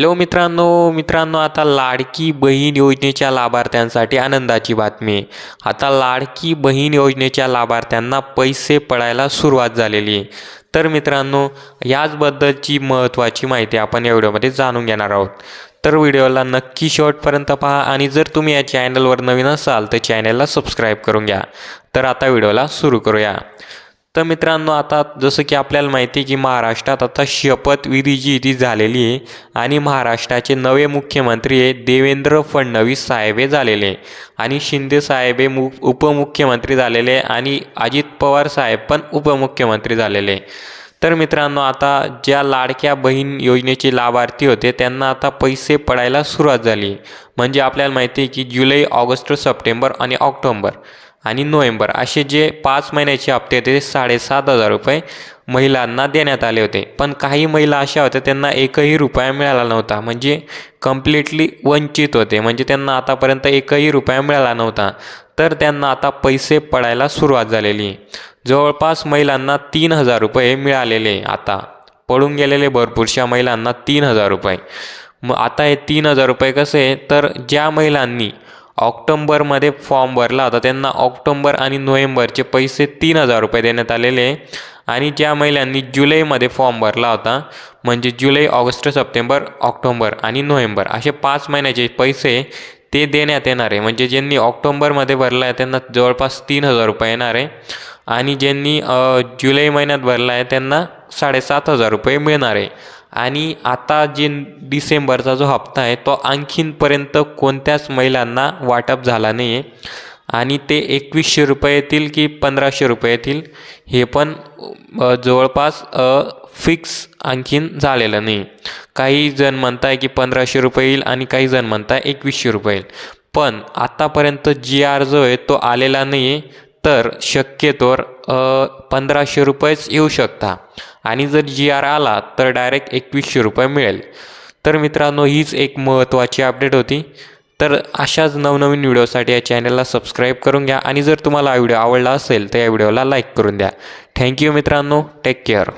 Hello मित्रांनो मित्रांनो आता लाडकी बहीण योजनेच्या लाभार्थ्यांसाठी आनंदाची बातमी. आता लाडकी बहीण योजनेच्या लाभार्थ्यांना पैसे पडायला सुरुवात झालेली. आहे तर मित्रांनो याचबद्दलची महत्त्वाची माहिती आपण या व्हिडिओमध्ये जाणून घेणार आहोत. तर व्हिडिओला नक्की शेवटपर्यंत पहा आणि जर तुम्ही या चॅनलवर नवीन असाल तर चॅनलला सबस्क्राईब करून घ्या. तर आता व्हिडिओला सुरू करूया. तर मित्रांनो आता जसं की आपल्याला माहिती आहे की महाराष्ट्रात आता शपथविधी जी ती झालेली आहे आणि महाराष्ट्राचे नवे मुख्यमंत्री हे देवेंद्र फडणवीस साहेब हे झालेले आणि शिंदे साहेब हे मु उपमुख्यमंत्री झालेले आणि अजित पवार साहेब पण उपमुख्यमंत्री झालेले आहे. तर मित्रांनो आता ज्या लाडक्या बहीण योजनेचे लाभार्थी होते त्यांना आता पैसे पडायला सुरुवात झाली. म्हणजे आपल्याला माहिती आहे की जुलै ऑगस्ट सप्टेंबर आणि ऑक्टोंबर आणि नोव्हेंबर असे जे पाच महिन्याचे हप्ते होते ते साडेसात हजार रुपये महिलांना देण्यात आले होते. पण काही महिला अशा होत्या त्यांना एकही रुपया मिळाला नव्हता. म्हणजे कम्प्लिटली वंचित होते. म्हणजे त्यांना आतापर्यंत एकही रुपया मिळाला नव्हता. तर त्यांना आता पैसे पडायला सुरुवात झालेली. आहे जवळपास महिलांना तीन हजार रुपये मिळालेले आता. पडून गेलेले भरपूरशा महिलांना तीन हजार रुपये. मग आता हे तीन हजार रुपये कसे? तर ज्या महिलांनी ऑक्टोंबरमध्ये फॉर्म भरला होता त्यांना ऑक्टोंबर आणि नोव्हेंबरचे पैसे तीन हजार रुपये देण्यात आलेले. आणि ज्या महिलांनी जुलैमध्ये फॉर्म भरला होता म्हणजे जुलै ऑगस्ट सप्टेंबर ऑक्टोंबर आणि नोव्हेंबर असे पाच महिन्याचे पैसे ते देण्यात येणार. आहे म्हणजे ज्यांनी ऑक्टोंबरमध्ये भरला आहे त्यांना जवळपास तीन हजार रुपये येणार. आहे आणि ज्यांनी जुलै महिन्यात भरला आहे त्यांना साडेसात हजार रुपये मिळणार आहे. आणि आता जे डिसेंबरचा जो हप्ता आहे तो आणखीनपर्यंत कोणत्याच महिलांना वाटप झाला नाही आहे आणि ते एकवीसशे रुपये येतील की पंधराशे रुपये येतील हे पण जवळपास फिक्स आणखीन झालेलं नाही काही जण म्हणताय की पंधराशे रुपये येईल आणि काही जण म्हणताय एकवीसशे रुपये येईल. पण आत्तापर्यंत जी आर जो आहे तो आलेला नाही आहे तर शक्यतोवर पंधराशे रुपयेच येऊ शकता. आणि जर जी आर आला तर डायरेक्ट एकवीसशे रुपये मिळेल. तर मित्रांनो हीच एक महत्त्वाची अपडेट होती. तर अशाच नवनवीन व्हिडिओसाठी या चॅनलला सबस्क्राईब करून घ्या. आणि जर तुम्हाला हा व्हिडिओ आवडला असेल तर या व्हिडिओला लाईक करून द्या. थँक्यू मित्रांनो. Take care